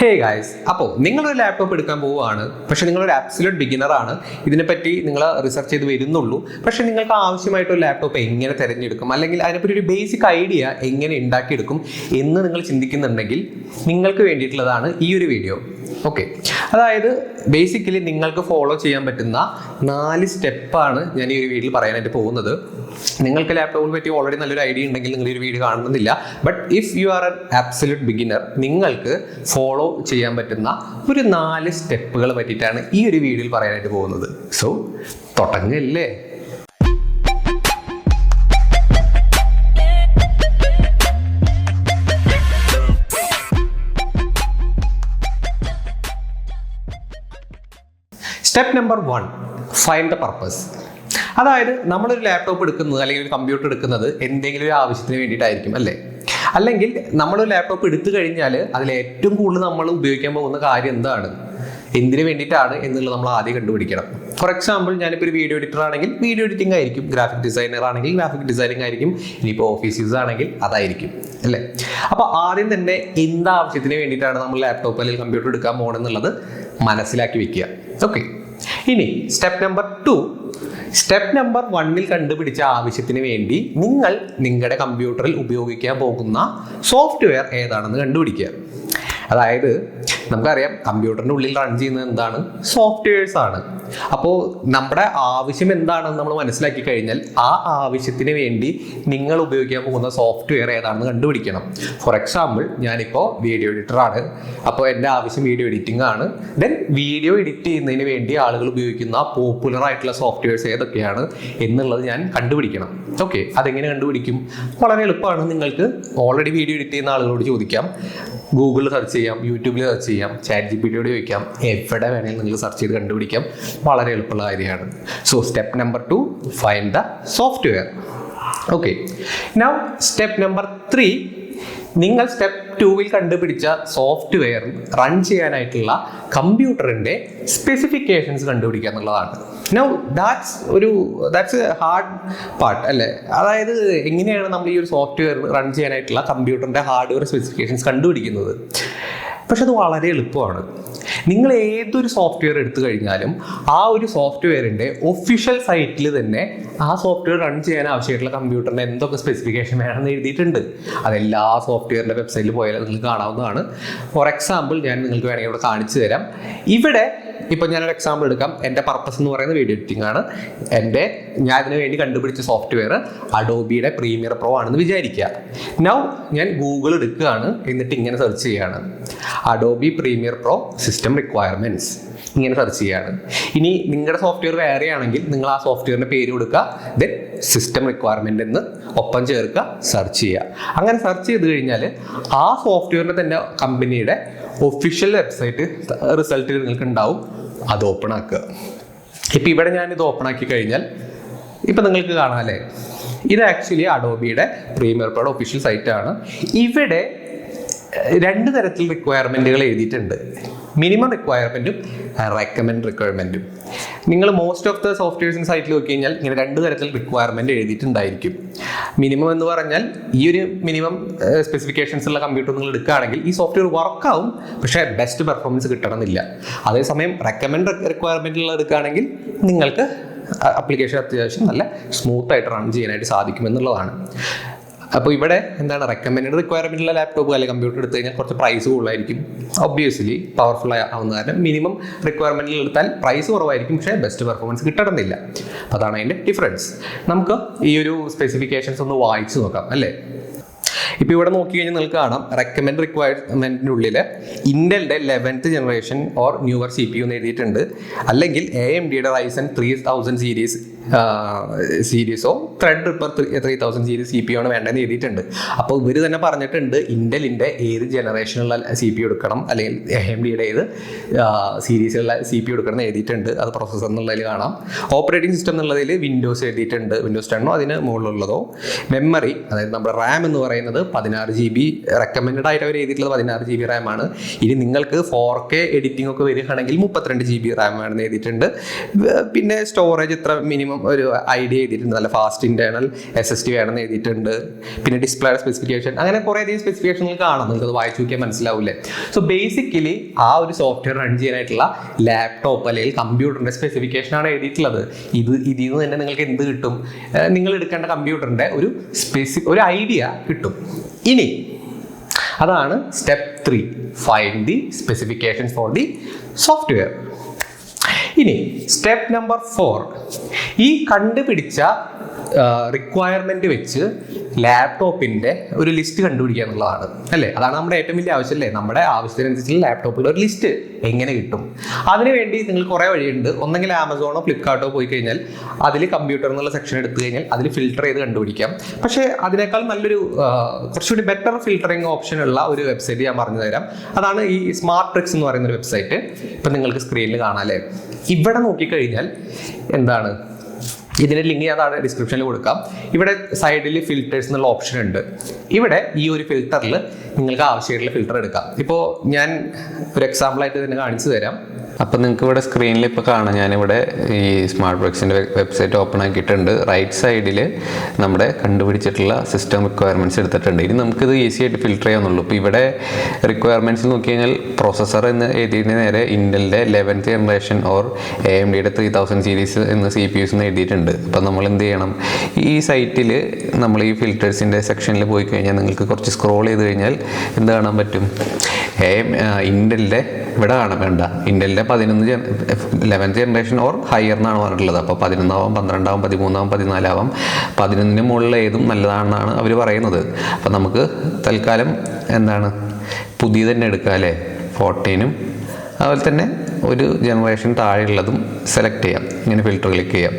Hey guys അപ്പോൾ നിങ്ങളൊരു laptop എടുക്കാൻ പോവുകയാണ്. പക്ഷെ നിങ്ങളൊരു അബ്സല്യൂട്ട് ബിഗിനറാണ് ഇതിനെപ്പറ്റി നിങ്ങൾ റിസർച്ച് ചെയ്ത് വരുന്നുള്ളൂ. പക്ഷേ നിങ്ങൾക്ക് ആവശ്യമായിട്ടൊരു ലാപ്ടോപ്പ് എങ്ങനെ തിരഞ്ഞെടുക്കും? അല്ലെങ്കിൽ അതിനെപ്പറ്റി ഒരു ബേസിക് ഐഡിയ എങ്ങനെ ഉണ്ടാക്കിയെടുക്കും എന്ന് നിങ്ങൾ ചിന്തിക്കുന്നുണ്ടെങ്കിൽ നിങ്ങൾക്ക് വേണ്ടിയിട്ടുള്ളതാണ് ഈ ഒരു വീഡിയോ ഓക്കെ അതായത് ബേസിക്കലി നിങ്ങൾക്ക് ഫോളോ ചെയ്യാൻ പറ്റുന്ന നാല് സ്റ്റെപ്പാണ് ഞാൻ ഈ ഒരു വീഡിയോയിൽ പറയാനായിട്ട് പോകുന്നത്. നിങ്ങൾക്ക് ലാപ്ടോപ്പിനെ പറ്റി ഓൾറെഡി നല്ലൊരു ഐഡിയ ഉണ്ടെങ്കിൽ നിങ്ങൾ ഈ ഒരു video കാണണമെന്നില്ല but if you are an absolute beginner നിങ്ങൾക്ക് ഫോളോ ചെയ്യാൻ പറ്റുന്ന ഒരു നാല് സ്റ്റെപ്പുകൾ പറ്റിയിട്ടാണ് ഈ ഒരു വീഡിയോയിൽ പറയാനായിട്ട് പോകുന്നത്. സോ തുടങ്ങല്ലേ? Step number one find the purpose അതായത് നമ്മളൊരു ലാപ്ടോപ്പ് എടുക്കുന്നത് അല്ലെങ്കിൽ ഒരു കമ്പ്യൂട്ടർ എടുക്കുന്നത് എന്തെങ്കിലും ഒരു ആവശ്യത്തിന് വേണ്ടിയിട്ടായിരിക്കും അല്ലേ? അല്ലെങ്കിൽ നമ്മളൊരു ലാപ്ടോപ്പ് എടുത്തു കഴിഞ്ഞാൽ അതിൽ ഏറ്റവും കൂടുതൽ നമ്മൾ ഉപയോഗിക്കാൻ പോകുന്ന കാര്യം എന്താണ്? എന്തിനു വേണ്ടിയിട്ടാണ് എന്നുള്ളത് നമ്മൾ ആദ്യം കണ്ടുപിടിക്കണം. ഫോർ എക്സാമ്പിൾ ഞാനിപ്പോൾ ഒരു വീഡിയോ എഡിറ്റർ ആണെങ്കിൽ വീഡിയോ എഡിറ്റിംഗ് ആയിരിക്കും. ഗ്രാഫിക് ഡിസൈനർ ആണെങ്കിൽ ഗ്രാഫിക് ഡിസൈനിങ് ആയിരിക്കും. ഇനിയിപ്പോൾ ഓഫീസ് യൂസ് ആണെങ്കിൽ അതായിരിക്കും. അല്ലേ? അപ്പോൾ ആദ്യം തന്നെ എന്താവശ്യത്തിന് വേണ്ടിയിട്ടാണ് നമ്മൾ ലാപ്ടോപ്പ് അല്ലെങ്കിൽ കമ്പ്യൂട്ടർ എടുക്കാൻ പോകണമെന്നുള്ളത് മനസ്സിലാക്കി വെക്കുക. ഓക്കെ ഇനി step number two step number വണ്ണിൽ കണ്ടുപിടിച്ച ആവശ്യത്തിന് വേണ്ടി നിങ്ങൾ നിങ്ങളുടെ കമ്പ്യൂട്ടറിൽ ഉപയോഗിക്കാൻ പോകുന്ന സോഫ്റ്റ്വെയർ ഏതാണെന്ന് കണ്ടുപിടിക്കുക. അതായത് നമുക്കറിയാം കമ്പ്യൂട്ടറിന്റെ ഉള്ളിൽ റൺ ചെയ്യുന്നത് എന്താണ്? സോഫ്റ്റ്വെയർസ് ആണ്. അപ്പോൾ നമ്മുടെ ആവശ്യം എന്താണെന്ന് നമ്മൾ മനസ്സിലാക്കി കഴിഞ്ഞാൽ ആ ആവശ്യത്തിന് വേണ്ടി നിങ്ങൾ ഉപയോഗിക്കാൻ പോകുന്ന സോഫ്റ്റ്വെയർ ഏതാണെന്ന് കണ്ടുപിടിക്കണം. ഫോർ എക്സാമ്പിൾ ഞാനിപ്പോൾ വീഡിയോ എഡിറ്റർ ആണ്. അപ്പോൾ എന്റെ ആവശ്യം വീഡിയോ എഡിറ്റിംഗ് ആണ്. ദെൻ വീഡിയോ എഡിറ്റ് ചെയ്യുന്നതിന് വേണ്ടി ആളുകൾ ഉപയോഗിക്കുന്ന പോപ്പുലർ ആയിട്ടുള്ള സോഫ്റ്റ്വെയർസ് ഏതൊക്കെയാണ് എന്നുള്ളത് ഞാൻ കണ്ടുപിടിക്കണം. ഓക്കെ അതെങ്ങനെ കണ്ടുപിടിക്കും? വളരെ എളുപ്പമാണ്. നിങ്ങൾക്ക് ഓൾറെഡി വീഡിയോ എഡിറ്റ് ചെയ്യുന്ന ആളുകളോട് ചോദിക്കാം. ഗൂഗിളിൽ സെർച്ച് ചെയ്യാം യൂട്യൂബിൽ സെർച്ച് ചെയ്യാം. ചാറ്റ് ജി പി ടിയോട് ചോദിക്കാം എവിടെ വേണമെങ്കിലും നിങ്ങൾ സെർച്ച് ചെയ്ത് കണ്ടുപിടിക്കാം. വളരെ എളുപ്പമുള്ള കാര്യമാണ്. So step number two find the software okay now step number three നിങ്ങൾ സ്റ്റെപ്പ് ടൂവിൽ കണ്ടുപിടിച്ച സോഫ്റ്റ്വെയർ റൺ ചെയ്യാനായിട്ടുള്ള കമ്പ്യൂട്ടറിന്റെ സ്പെസിഫിക്കേഷൻസ് കണ്ടുപിടിക്കുക എന്നുള്ളതാണ്. നൗ ദാറ്റ്സ് ഒരു ദാറ്റ്സ് ഹാർഡ് പാർട്ട് അല്ലേ? അതായത് എങ്ങനെയാണ് നമ്മൾ ഈ ഒരു സോഫ്റ്റ്വെയർ റൺ ചെയ്യാനായിട്ടുള്ള കമ്പ്യൂട്ടറിന്റെ ഹാർഡ്വെയർ സ്പെസിഫിക്കേഷൻസ് കണ്ടുപിടിക്കുന്നത്? പക്ഷെ അത് വളരെ എളുപ്പമാണ്. നിങ്ങൾ ഏതൊരു സോഫ്റ്റ്വെയർ എടുത്തു കഴിഞ്ഞാലും ആ ഒരു സോഫ്റ്റ്വെയറിന്റെ ഒഫീഷ്യൽ സൈറ്റിൽ തന്നെ ആ സോഫ്റ്റ്വെയർ റൺ ചെയ്യാൻ ആവശ്യമായിട്ടുള്ള കമ്പ്യൂട്ടറിന് എന്തൊക്കെ സ്പെസിഫിക്കേഷൻ വേണമെന്ന് എഴുതിയിട്ടുണ്ട്. അതെല്ലാ സോഫ്റ്റ്വെയറിന്റെ വെബ്സൈറ്റിൽ പോയാൽ നിങ്ങൾക്ക് കാണാവുന്നതാണ്. ഫോർ എക്സാമ്പിൾ ഞാൻ നിങ്ങൾക്ക് വേണമെങ്കിൽ ഇവിടെ കാണിച്ചു തരാം. ഇവിടെ ഇപ്പം ഞാനൊരു എക്സാമ്പിൾ എടുക്കാം. എന്റെ പർപ്പസ് എന്ന് പറയുന്ന വീഡിയോ എഡിറ്റിംഗ് ആണ്. എന്റെ ഞാൻ അതിന് വേണ്ടി കണ്ടുപിടിച്ച സോഫ്റ്റ്വെയർ അഡോബിയുടെ പ്രീമിയർ പ്രോ ആണെന്ന് വിചാരിക്കുക. നൗ ഞാൻ ഗൂഗിൾ എടുക്കുകയാണ്. എന്നിട്ട് ഇങ്ങനെ സെർച്ച് ചെയ്യുകയാണ്. Adobe Premiere Pro system requirements ഇങ്ങനെ സെർച്ച് ചെയ്യാണ് ഇനി നിങ്ങളുടെ സോഫ്റ്റ്വെയർ വേറെ ആണെങ്കിൽ നിങ്ങൾ ആ സോഫ്റ്റ്വെയറിന്റെ പേര് കൊടുക്കുക. ദെൻ സിസ്റ്റം റിക്വയർമെന്റ് എന്ന് ഒപ്പം ചേർക്കുക സെർച്ച് ചെയ്യുക. അങ്ങനെ സെർച്ച് ചെയ്ത് കഴിഞ്ഞാൽ ആ സോഫ്റ്റ്വെയറിന്റെ തന്നെ കമ്പനിയുടെ ഒഫീഷ്യൽ വെബ്സൈറ്റ് റിസൾട്ട് നിങ്ങൾക്ക് ഉണ്ടാവും അത് ഓപ്പൺ ആക്കുക. ഇപ്പം ഇവിടെ ഞാനിത് ഓപ്പൺ ആക്കി കഴിഞ്ഞാൽ ഇപ്പം നിങ്ങൾക്ക് കാണാം അല്ലേ? ഇത് ആക്ച്വലി അഡോബിയുടെ പ്രീമിയർ പ്രോഡ് ഒഫീഷ്യൽ സൈറ്റാണ് ഇവിടെ രണ്ട് തരത്തിൽ റിക്വയർമെന്റുകൾ എഴുതിയിട്ടുണ്ട്. മിനിമം റിക്വയർമെന്റും റെക്കമെൻഡ് റിക്വയർമെന്റും നിങ്ങൾ മോസ്റ്റ് ഓഫ് ദ സോഫ്റ്റ്വെയർസിന്റെ സൈറ്റിൽ നോക്കി കഴിഞ്ഞാൽ ഇങ്ങനെ രണ്ട് തരത്തിൽ റിക്വയർമെന്റ് എഴുതിയിട്ടുണ്ടായിരിക്കും. മിനിമം എന്ന് പറഞ്ഞാൽ ഈ ഒരു മിനിമം സ്പെസിഫിക്കേഷൻസ് ഉള്ള കമ്പ്യൂട്ടർ നിങ്ങൾ എടുക്കുകയാണെങ്കിൽ ഈ സോഫ്റ്റ്വെയർ വർക്കാവും പക്ഷേ ബെസ്റ്റ് പെർഫോമൻസ് കിട്ടണമെന്നില്ല. അതേസമയം റെക്കമെൻഡ് റിക്വയർമെന്റുള്ള എടുക്കുകയാണെങ്കിൽ നിങ്ങൾക്ക് അപ്ലിക്കേഷൻ അത്യാവശ്യം നല്ല സ്മൂത്ത് ആയിട്ട് റൺ ചെയ്യാനായിട്ട് സാധിക്കുമെന്നുള്ളതാണ്. അപ്പോൾ ഇവിടെ എന്താണ് റെക്കമെൻഡ് റിക്വയർമെന്റ് ഉള്ള ലാപ്ടോപ്പ് അല്ലെങ്കിൽ കമ്പ്യൂട്ടർ എടുത്തു കഴിഞ്ഞാൽ കുറച്ച് പ്രൈസ് കൂടുതലായിരിക്കും. ഒബ്വിയസ്ലി പവർഫുൾ ആവുന്ന കാരണം മിനിമം റിക്വയർമെന്റിൽ എടുത്താൽ പ്രൈസ് കുറവായിരിക്കും. പക്ഷേ ബെസ്റ്റ് പെർഫോമൻസ് കിട്ടണമെന്നില്ല. അപ്പോൾ അതാണ് അതിന്റെ ഡിഫറൻസ് നമുക്ക് ഈ ഒരു സ്പെസിഫിക്കേഷൻസ് ഒന്ന് വായിച്ചു നോക്കാം അല്ലേ? ഇപ്പോൾ ഇവിടെ നോക്കി കഴിഞ്ഞാൽ നിങ്ങൾക്ക് കാണാം. റെക്കമെൻഡ് റിക്വയർമെന്റിന്റെ ഉള്ളിൽ ഇന്റലിന്റെ eleventh generation or newer C P U എന്ന് എഴുതിയിട്ടുണ്ട്. അല്ലെങ്കിൽ എ എം ഡിയുടെ Ryzen three thousand series സീരീസോ Threadripper three thousand series C P ആണ് വേണ്ടതെന്ന് എഴുതിയിട്ടുണ്ട്. അപ്പോൾ ഇവർ തന്നെ പറഞ്ഞിട്ടുണ്ട് ഇന്റലിന്റെ ഏത് ജനറേഷനിലുള്ള സി പി എടുക്കണം അല്ലെങ്കിൽ എ ഡിയുടെ ഏത് സീരീസിലുള്ള സി പി എടുക്കണം എഴുതിയിട്ടുണ്ട്. അത് പ്രൊസസ്സർ എന്നുള്ളതിൽ കാണാം. ഓപ്പറേറ്റിംഗ് സിസ്റ്റം എന്നുള്ളതിൽ വിൻഡോസ് എഴുതിയിട്ടുണ്ട്. വിൻഡോസ് ടെണ്ണോ അതിന് മുകളിലുള്ളതോ? മെമ്മറി അതായത് നമ്മുടെ റാം എന്ന് പറയുന്നത് പതിനാറ് ജി ബി റെക്കമെൻഡ് ആയിട്ട് അവർ എഴുതിയിട്ടുള്ളത് പതിനാറ് ജി ബി ആണ്. ഇനി നിങ്ങൾക്ക് ഫോർ കെ എഡിറ്റിംഗ് ഒക്കെ വരികയാണെങ്കിൽ മുപ്പത്തിരണ്ട് ജി ബി റാം ആണെന്ന് എഴുതിയിട്ടുണ്ട്. പിന്നെ സ്റ്റോറേജ് ഇത്ര മിനിമം മിനിമം ഒരു ഐഡിയ എഴുതിയിട്ടുണ്ട്. നല്ല fast internal S S D വേണമെന്ന് എഴുതിയിട്ടുണ്ട്. പിന്നെ ഡിസ്പ്ലേയുടെ സ്പെസിഫിക്കേഷൻ അങ്ങനെ കുറേ അധികം സ്പെസിഫിക്കേഷനുകൾ കാണാം. നിങ്ങൾക്ക് അത് വായിച്ചു നോക്കിയാൽ മനസ്സിലാവില്ലേ? സോ ബേസിക്കലി ആ ഒരു സോഫ്റ്റ്വെയർ റൺ ചെയ്യാനായിട്ടുള്ള ലാപ്ടോപ്പ് അല്ലെങ്കിൽ കമ്പ്യൂട്ടറിന്റെ സ്പെസിഫിക്കേഷൻ ആണ് എഴുതിയിട്ടുള്ളത്. ഇത് ഇതിൽ നിന്ന് തന്നെ നിങ്ങൾക്ക് എന്ത് കിട്ടും? നിങ്ങൾ എടുക്കേണ്ട കമ്പ്യൂട്ടറിന്റെ ഒരു സ്പെസി ഒരു ഐഡിയ കിട്ടും. ഇനി അതാണ് step three find the specification for the software ഇനി സ്റ്റെപ്പ് നമ്പർ ഫോർ ഈ കണ്ടുപിടിച്ച റിക്വയർമെന്റ് വെച്ച് ലാപ്ടോപ്പിന്റെ ഒരു ലിസ്റ്റ് കണ്ടുപിടിക്കുക എന്നുള്ളതാണ് അല്ലേ? അതാണ് നമ്മുടെ ഏറ്റവും വലിയ ആവശ്യം അല്ലേ? നമ്മുടെ ആവശ്യത്തിനനുസരിച്ച് ലാപ്ടോപ്പിൽ ഒരു ലിസ്റ്റ് എങ്ങനെ കിട്ടും. അതിനുവേണ്ടി നിങ്ങൾ കുറേ വഴിയുണ്ട്. ഒന്നെങ്കിൽ ആമസോണോ ഫ്ലിപ്കാർട്ടോ പോയി കഴിഞ്ഞാൽ അതിൽ കമ്പ്യൂട്ടർ എന്നുള്ള സെക്ഷൻ എടുത്തു കഴിഞ്ഞാൽ അതിൽ ഫിൽട്ടർ ചെയ്ത് കണ്ടുപിടിക്കാം. പക്ഷേ അതിനേക്കാൾ നല്ലൊരു കുറച്ചുകൂടി ബെറ്റർ ഫിൽട്ടറിങ് ഓപ്ഷൻ ഉള്ള ഒരു വെബ്സൈറ്റ് ഞാൻ പറഞ്ഞു തരാം. അതാണ് ഈ സ്മാർട്ട് ട്രിക്സ് എന്ന് പറയുന്ന ഒരു വെബ്സൈറ്റ് ഇപ്പം നിങ്ങൾക്ക് സ്ക്രീനിൽ കാണാം അല്ലേ? ഇവിടെ നോക്കിക്കഴിഞ്ഞാൽ എന്താണ്? ഇതിന്റെ ലിങ്ക് ഞാൻ താഴെ ഡിസ്ക്രിപ്ഷനിൽ കൊടുക്കാം. ഇവിടെ സൈഡിൽ ഫിൽറ്റേഴ്സ് എന്നുള്ള ഓപ്ഷൻ ഉണ്ട്. ഇവിടെ ഈ ഒരു ഫിൽറ്ററിൽ നിങ്ങൾക്ക് ആവശ്യമായിട്ടുള്ള ഫിൽറ്റർ എടുക്കാം. ഇപ്പോൾ ഞാൻ ഒരു എക്സാമ്പിൾ ആയിട്ട് തന്നെ കാണിച്ചു തരാം. അപ്പം നിങ്ങൾക്ക് ഇവിടെ സ്ക്രീനിൽ ഇപ്പോൾ കാണാം. ഞാനിവിടെ ഈ സ്മാർട്ട് വർക്സിന്റെ വെബ്സൈറ്റ് ഓപ്പൺ ആക്കിയിട്ടുണ്ട്. റൈറ്റ് സൈഡിൽ നമ്മുടെ കണ്ടുപിടിച്ചിട്ടുള്ള സിസ്റ്റം റിക്വയർമെന്റ്സ് എടുത്തിട്ടുണ്ട്. ഇനി നമുക്കിത് ഈസി ആയിട്ട് ഫിൽറ്റർ ചെയ്യാവുന്നുള്ളൂ. ഇപ്പോൾ ഇവിടെ റിക്വയർമെന്റ്സ് നോക്കി കഴിഞ്ഞാൽ പ്രോസസ്സർ എന്ന് എഴുതിയതിന് നേരെ ഇന്റലിന്റെ eleventh generation or A M ഡിയുടെ ത്രീ തൗസൻഡ് സീരീസ് എന്ന് സി പി യുസ് എന്ന് എഴുതിയിട്ടുണ്ട്. അപ്പം നമ്മൾ എന്ത് ചെയ്യണം ഈ സൈറ്റിൽ നമ്മൾ ഈ ഫിൽറ്റേഴ്സിന്റെ സെക്ഷനിൽ പോയി കഴിഞ്ഞാൽ നിങ്ങൾക്ക് കുറച്ച് സ്ക്രോൾ ചെയ്ത് കഴിഞ്ഞാൽ എന്ത് കാണാൻ പറ്റും? ഇന്റലിന്റെ ഇവിടെ കാണാൻ വേണ്ട. ഇന്റലിന്റെ പതിനൊന്ന് ജന ലെവൻത്ത് ജനറേഷൻ ഓർ ഹയർ എന്നാണ് പറഞ്ഞിട്ടുള്ളത്. അപ്പോൾ പതിനൊന്നാവാം പന്ത്രണ്ടാവും പതിമൂന്നാവും പതിനാലാവാം പതിനൊന്നിന് മുകളിൽ ഏതും നല്ലതാണെന്നാണ് അവർ പറയുന്നത്. അപ്പം നമുക്ക് തൽക്കാലം എന്താണ്? പുതിയ തന്നെ എടുക്കാം അല്ലേ ഫോർട്ടീനും അതുപോലെ തന്നെ ഒരു ജനറേഷൻ താഴെയുള്ളതും സെലക്ട് ചെയ്യാം. ഇങ്ങനെ ഫിൽറ്റർ ക്ലിക്ക് ചെയ്യാം.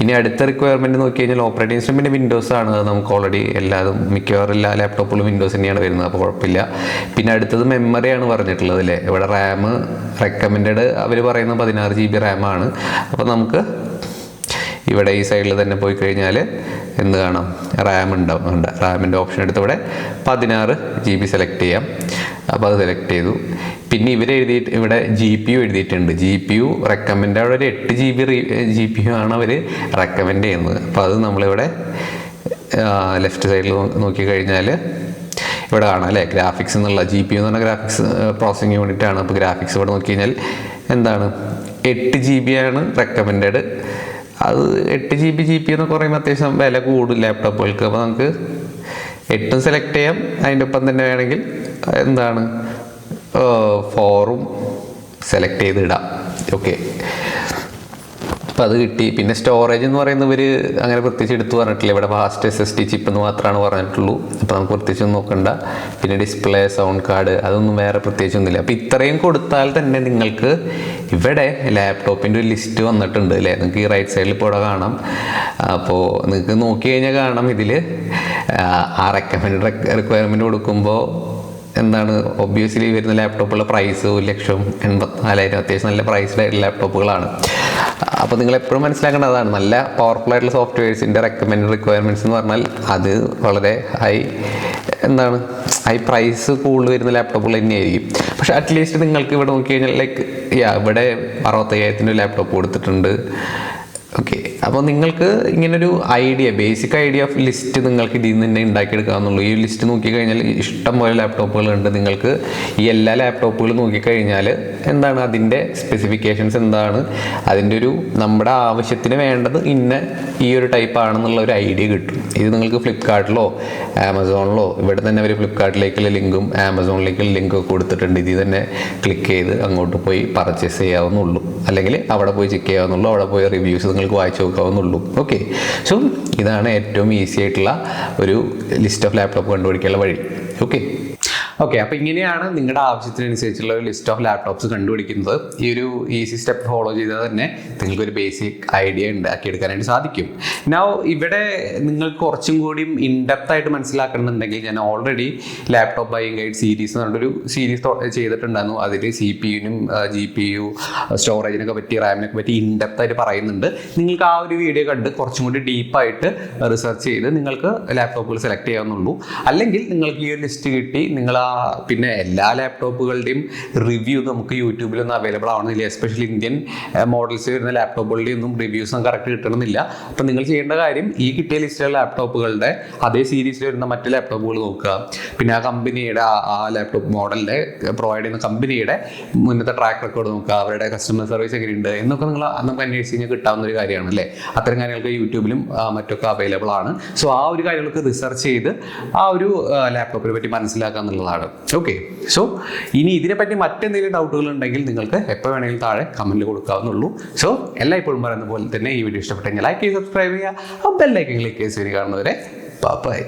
ഇനി അടുത്ത റിക്വയർമെന്റ് നോക്കി കഴിഞ്ഞാൽ ഓപ്പറേറ്റിംഗ് സിസ്റ്റം പിന്നെ വിൻഡോസ് ആണ്. നമുക്ക് ഓൾറെഡി എല്ലാതും മിക്കവാറും എല്ലാ ലാപ്ടോപ്പുകളും വിൻഡോസ് തന്നെയാണ് വരുന്നത്. അപ്പോൾ കുഴപ്പമില്ല. പിന്നെ അടുത്തത് മെമ്മറിയാണ് പറഞ്ഞിട്ടുള്ളത് അല്ലേ? ഇവിടെ റാം റെക്കമെൻഡ് അവർ പറയുന്നത് പതിനാറ് ജി ബി റാമാണ് അപ്പോൾ നമുക്ക് ഇവിടെ ഈ സൈഡിൽ തന്നെ പോയി കഴിഞ്ഞാൽ എന്ത് കാണാം? റാം ഉണ്ടാവും ഉണ്ട്. റാമിന്റെ ഓപ്ഷൻ എടുത്ത് ഇവിടെ പതിനാറ് ജി ബി സെലക്ട് ചെയ്യാം. അപ്പോൾ അത് സെലക്ട് ചെയ്തു. പിന്നെ ഇവർ എഴുതിയിട്ട് ഇവിടെ ജി പി യു എഴുതിയിട്ടുണ്ട്. ജി പി യു റെക്കമെൻഡ് അവിടെ ഒരു എട്ട് G B G P U ആണ് അവർ റെക്കമെൻഡ് ചെയ്യുന്നത്. അപ്പോൾ അത് നമ്മളിവിടെ ലെഫ്റ്റ് സൈഡിൽ നോക്കിക്കഴിഞ്ഞാൽ ഇവിടെ കാണാം അല്ലേ? ഗ്രാഫിക്സ് എന്നുള്ള ജി പി എന്ന് പറഞ്ഞ ഗ്രാഫിക്സ് പ്രോസസ്സിംഗ് യൂണിറ്റ് ആണ്. അപ്പോൾ ഗ്രാഫിക്സ് ഇവിടെ നോക്കി കഴിഞ്ഞാൽ എന്താണ്? എട്ട് ജി ബി ആണ് റെക്കമെൻഡഡ് അത് എട്ട് ജി ബി ജി പി എന്ന് പറയുമ്പോൾ അത്യാവശ്യം വില കൂടും ലാപ്ടോപ്പുകൾക്ക് അപ്പോൾ നമുക്ക് എട്ടും സെലക്ട് ചെയ്യാം. അതിന്റെ ഒപ്പം തന്നെ വേണമെങ്കിൽ എന്താണ് ഫോറും സെലക്ട് ചെയ്ത് ഇടാം. ഓക്കെ അപ്പം അത് കിട്ടി. പിന്നെ സ്റ്റോറേജ് എന്ന് പറയുന്നവർ അങ്ങനെ പ്രത്യേകിച്ച് എടുത്ത് പറഞ്ഞിട്ടില്ല. ഇവിടെ fast S S D chip എന്ന് മാത്രമാണ് പറഞ്ഞിട്ടുള്ളൂ. അപ്പോൾ നമുക്ക് പ്രത്യേകിച്ച് ഒന്നും നോക്കണ്ട. പിന്നെ ഡിസ്പ്ലേ സൗണ്ട് കാർഡ് അതൊന്നും വേറെ പ്രത്യേകിച്ചൊന്നുമില്ല അപ്പോൾ ഇത്രയും കൊടുത്താൽ തന്നെ നിങ്ങൾക്ക് ഇവിടെ ലാപ്ടോപ്പിന്റെ ഒരു ലിസ്റ്റ് വന്നിട്ടുണ്ട് അല്ലേ? നിങ്ങൾക്ക് ഈ റൈറ്റ് സൈഡിൽ ഇപ്പോൾ കാണാം. അപ്പോൾ നിങ്ങൾക്ക് നോക്കി കഴിഞ്ഞാൽ കാണാം ഇതിൽ ആ റെക്കമെൻഡ് റിക്വയർമെന്റ് കൊടുക്കുമ്പോൾ എന്താണ്? ഒബ്വിയസ്ലി വരുന്ന ലാപ്ടോപ്പുള്ള പ്രൈസ് ഒരു ലക്ഷം എൺപത്തിനാലായിരം അത്യാവശ്യം നല്ല പ്രൈസ്ഡ് ലാപ്ടോപ്പുകളാണ് അപ്പോൾ നിങ്ങൾ എപ്പോഴും മനസ്സിലാക്കേണ്ടതാണ് അതാണ്. നല്ല പവർഫുൾ ആയിട്ടുള്ള സോഫ്റ്റ്വെയർസിന്റെ റെക്കമെൻഡ് റിക്വയർമെന്റ്സ് എന്ന് പറഞ്ഞാൽ അത് വളരെ ഹൈ എന്താണ്? ഹൈ പ്രൈസ് കൂടുതൽ വരുന്ന ലാപ്ടോപ്പുകൾ തന്നെയായിരിക്കും. പക്ഷെ അറ്റ്ലീസ്റ്റ് നിങ്ങൾക്ക് ഇവിടെ നോക്കി കഴിഞ്ഞാൽ ലൈക്ക് യാ ഇവിടെ അറുപത്തയ്യായിരത്തിന്റെ ലാപ്ടോപ്പ് കൊടുത്തിട്ടുണ്ട്. ഓക്കെ അപ്പോൾ നിങ്ങൾക്ക് ഇങ്ങനൊരു idea basic idea of list നിങ്ങൾക്ക് ഇതിൽ നിന്ന് തന്നെ ഉണ്ടാക്കിയെടുക്കാവുന്നുള്ളൂ ഈ ലിസ്റ്റ് നോക്കിക്കഴിഞ്ഞാൽ ഇഷ്ടം പോലെ ലാപ്ടോപ്പുകളുണ്ട് നിങ്ങൾക്ക് ഈ എല്ലാ ലാപ്ടോപ്പുകളും നോക്കിക്കഴിഞ്ഞാൽ എന്താണ്? അതിന്റെ സ്പെസിഫിക്കേഷൻസ് എന്താണ്? അതിന്റെ ഒരു നമ്മുടെ ആവശ്യത്തിന് വേണ്ടത് ഇന്ന ഈ ഒരു ടൈപ്പ് ആണെന്നുള്ള ഒരു ഐഡിയ കിട്ടും. ഇത് നിങ്ങൾക്ക് ഫ്ലിപ്കാർട്ടിലോ ആമസോണിലോ ഇവിടെ തന്നെ അവർ ഫ്ലിപ്കാർട്ടിലേക്കുള്ള ലിങ്കും ആമസോണിലേക്കുള്ള ലിങ്കും കൊടുത്തിട്ടുണ്ട്. ഇതിൽ തന്നെ ക്ലിക്ക് ചെയ്ത് അങ്ങോട്ട് പോയി പർച്ചേസ് ചെയ്യാവുന്നുള്ളൂ അല്ലെങ്കിൽ അവിടെ പോയി ചെക്ക് ചെയ്യാവുന്നുള്ളൂ അവിടെ പോയി റിവ്യൂസ് നിങ്ങൾക്ക് വായിച്ചു നോക്കാവുന്നുള്ളൂ ഓക്കെ സോ ഇതാണ് ഏറ്റവും ഈസി ആയിട്ടുള്ള ഒരു ലിസ്റ്റ് ഓഫ് ലാപ്ടോപ്പ് കണ്ടുപിടിക്കാനുള്ള വഴി. ഓക്കെ ഓക്കെ അപ്പോൾ ഇങ്ങനെയാണ് നിങ്ങളുടെ ആവശ്യത്തിനനുസരിച്ചുള്ള ഒരു ലിസ്റ്റ് ഓഫ് ലാപ്ടോപ്സ് കണ്ടുപിടിക്കുന്നത്. ഈ ഒരു ഈസി സ്റ്റെപ്പ് ഫോളോ ചെയ്താൽ തന്നെ നിങ്ങൾക്ക് ഒരു ബേസിക് ഐഡിയ ഉണ്ടാക്കിയെടുക്കാനായിട്ട് സാധിക്കും. നൗ ഇവിടെ നിങ്ങൾക്ക് കുറച്ചും കൂടിയും ഇൻഡെപ്ത് ആയിട്ട് മനസ്സിലാക്കണമെന്നുണ്ടെങ്കിൽ ഞാൻ already laptop buying guide series എന്ന് പറഞ്ഞൊരു സീരീസ് ചെയ്തിട്ടുണ്ടായിരുന്നു. അതിൽ സി പി യുനും ജി പി യു സ്റ്റോറേജിനൊക്കെ പറ്റി റാമിനൊക്കെ പറ്റി ഇൻഡെപ്ത് ആയിട്ട് പറയുന്നുണ്ട്. നിങ്ങൾക്ക് ആ ഒരു വീഡിയോ കണ്ട് കുറച്ചും കൂടി ഡീപ്പായിട്ട് റിസർച്ച് ചെയ്ത് നിങ്ങൾക്ക് ലാപ്ടോപ്പുകൾ സെലക്ട് ചെയ്യാവുന്നുള്ളൂ അല്ലെങ്കിൽ നിങ്ങൾക്ക് ഈ ഒരു ലിസ്റ്റ് കിട്ടി നിങ്ങൾ ആ പിന്നെ എല്ലാ ലാപ്ടോപ്പുകളുടെയും റിവ്യൂ നമുക്ക് യൂട്യൂബിലൊന്നും അവൈലബിൾ ആവണമെന്നില്ല. എസ്പെഷ്യലി ഇന്ത്യൻ മോഡൽസ് വരുന്ന ലാപ്ടോപ്പുകളുടെ ഒന്നും റിവ്യൂസ് കറക്റ്റ് കിട്ടണമെന്നില്ല. അപ്പം നിങ്ങൾ ചെയ്യേണ്ട കാര്യം ഈ കിട്ടിയ ലിസ്റ്റിലുള്ള ലാപ്ടോപ്പുകളുടെ അതേ സീരീസിൽ വരുന്ന മറ്റു ലാപ്ടോപ്പുകൾ നോക്കുക. പിന്നെ ആ കമ്പനിയുടെ ആ- ലാപ്ടോപ്പ് മോഡലിന്റെ പ്രൊവൈഡ് ചെയ്യുന്ന കമ്പനിയുടെ മുന്നത്തെ ട്രാക്ക് റെക്കോർഡ് നോക്കുക. അവരുടെ കസ്റ്റമർ സർവീസ് എങ്ങനെയുണ്ട് എന്നൊക്കെ നിങ്ങൾ നമുക്ക് അന്വേഷിച്ച് കഴിഞ്ഞാൽ കിട്ടാവുന്ന ഒരു കാര്യമാണ് അല്ലേ? അത്തരം കാര്യങ്ങൾക്ക് യൂട്യൂബിലും മറ്റൊക്കെ അവൈലബിൾ ആണ്. സോ ആ ഒരു കാര്യങ്ങൾക്ക് റിസർച്ച് ചെയ്ത് ആ ഒരു ലാപ്ടോപ്പിനെ പറ്റി മനസ്സിലാക്കുക എന്നുള്ളതാണ്. ഓക്കെ സോ ഇനി ഇതിനെപ്പറ്റി മറ്റെന്തെങ്കിലും ഡൗട്ടുകൾ ഉണ്ടെങ്കിൽ നിങ്ങൾക്ക് എപ്പോൾ വേണമെങ്കിലും താഴെ കമന്റ് കൊടുക്കാവുന്നുള്ളൂ സോ എല്ലാ ഇപ്പോഴും പറയുന്ന പോലെ തന്നെ ഈ വീഡിയോ ഇഷ്ടപ്പെട്ടെങ്കിൽ ലൈക്ക് ചെയ്യുക സബ്സ്ക്രൈബ് ചെയ്യുക. ബെല്ലൈക്കൻ ക്ലിക്ക് ചെയ്ത് കാണുന്നവരെ ബൈ